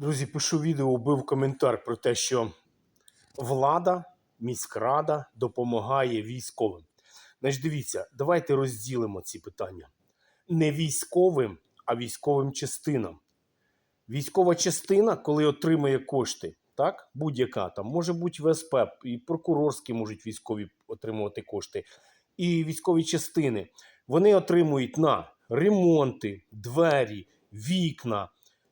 Друзі, пишу відео, бив коментар про те, що влада, міськрада допомагає військовим. Значить, дивіться, давайте розділимо ці питання. Не військовим, а військовим частинам. Військова частина, коли отримує кошти, так, будь-яка там, може бути ВСП, і прокурорські можуть військові отримувати кошти, і військові частини, вони отримують на ремонти, двері, вікна,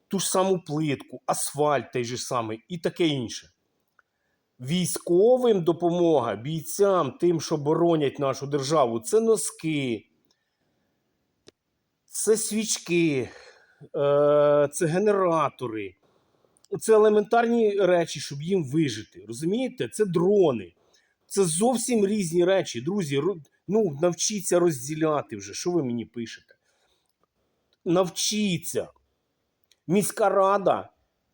ту ж саму плитку, асфальт той же самий і таке інше. Військовим допомога бійцям, тим, що боронять нашу державу, це носки, це свічки, е, це генератори, це елементарні речі, щоб їм вижити. Розумієте? Це дрони. Це зовсім різні речі. Друзі, ну, навчіться розділяти вже. Що ви мені пишете? Навчіться. Міська рада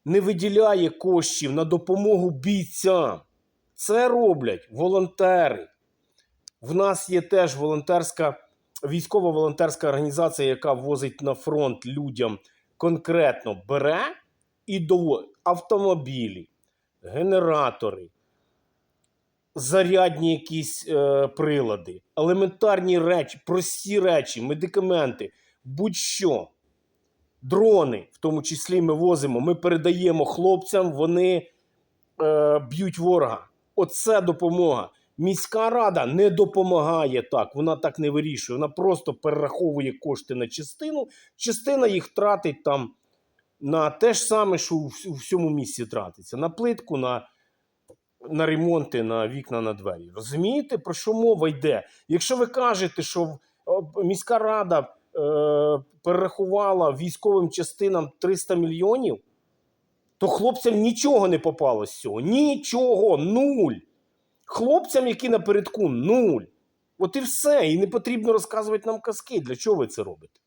не виділяє коштів на допомогу бійцям. Це роблять волонтери. В нас є теж волонтерська, військова волонтерська організація, яка возить на фронт людям конкретно бере і доводить автомобілі, генератори, зарядні якісь е, прилади, елементарні речі, прості речі, медикаменти, будь-що. Дрони, в тому числі, ми возимо, ми передаємо хлопцям, вони е, б'ють ворога. Оце допомога. Міська рада не допомагає так, вона так не вирішує. Вона просто перераховує кошти на частину. Частина їх тратить там на те ж саме, що у всьому місті тратиться: на плитку, на, на ремонти, на вікна, на двері. Розумієте, про що мова йде? Якщо ви кажете, що міська рада перерахувала військовим частинам 300 мільйонів, то хлопцям нічого не попало з цього. Нічого, нуль. Хлопцям, які напередку, нуль. От і все. І не потрібно розказувати нам казки. Для чого ви це робите?